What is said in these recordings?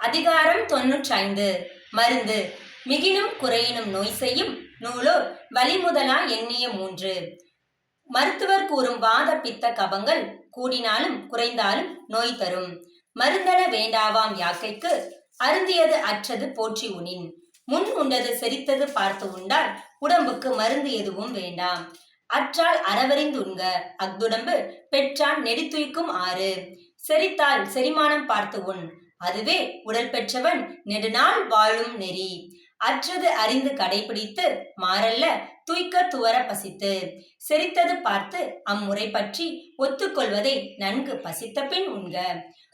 அதிகாரம் தொன்னூற்றைந்து. மருந்து. மிகினும் குறையினும் நோய் செய்யும் நூலோர் வலிமுதலா எண்ணிய மூன்று. மருத்துவர் கூறும் வாத பித்த கபங்கள் கூடினாலும் குறைந்தாலும் நோய் தரும். மருந்தன வேண்டாவாம் யாக்கைக்கு அருந்தியது அற்றது போற்றி உனின். முன் உண்டது செரித்தது பார்த்து உண்டால் உடம்புக்கு மருந்து எதுவும் வேண்டாம். அற்றால் அறவறிந்து உண்க அஃதுடம்பு பெற்றான் நெடித்துய்க்கும் ஆறு. செரித்தால் செரிமானம் பார்த்து உண் அதுவே உடல் பெற்றவன் நெடுநாள் வாழும் நெறி. அற்றது அறிந்து கடைபிடித்து மாறல்ல துய்க்க துவர பசித்து செரித்தது பார்த்து அம்முறை பற்றி ஒத்துக்கொள்வதை நன்கு பசித்த பின் உண்க.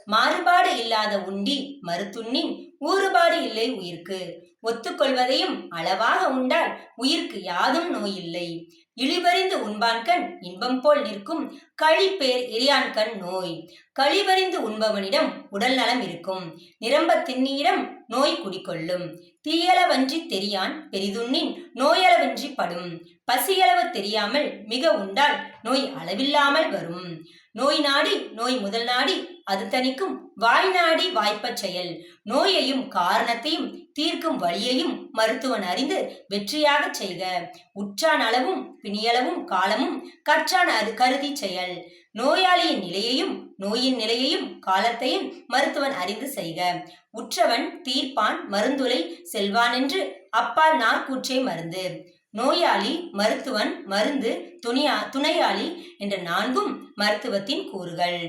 மாறுபாடு இல்லாத உண்டி மறுத்துண்ணின் ஊறுபாடு இல்லை உயிர்க்கு. ஒத்துக்கொள்வதையும் அளவாக உண்டால் உயிர்க்கு யாதும் நோயில்லை. இழிவறிந்து உண்பான்கண் இன்பம் போல் நிற்கும் கழிப்பேர் எரியான்கண் நோய். கழிவறிந்து உண்பவனிடம் உடல் நலம் இருக்கும். நிரம்ப திண்ணீரம் நோய் குடிக்கொள்ளும் தீயளவன்றி தெரியான் பெரிதுண்ணின் நோயளவன்றி வரும். பசியளவு தெரியாமல் மிக உண்டால் நோய் அளவில்லாமல் வரும். நோய் நாடி நோய் முதல் நாடி அது தணிக்கும் வாய் நாடி வாய்ப்பச் செயல். நோயையும் காரணத்தையும் தீர்க்கும் வழியையும் மருத்துவன் அறிந்து வெற்றியாகச் செய்க. உற்றான் அளவும் பிணியளவும் காலமும் கற்றான் அது கருதி செயல். நோயாளியின் நிலையையும் நோயின் நிலையையும் காலத்தையும் மருத்துவன் அறிந்து செய்க. உற்றவன் தீர்ப்பான் மருந்துளை செல்வான் என்று அப்பால் நாற்கூற்றே மருந்து. நோயாளி மருத்துவன் மருந்து துணியா துணையாளி என்ற நான்கும் மருத்துவத்தின் கூறுகள்.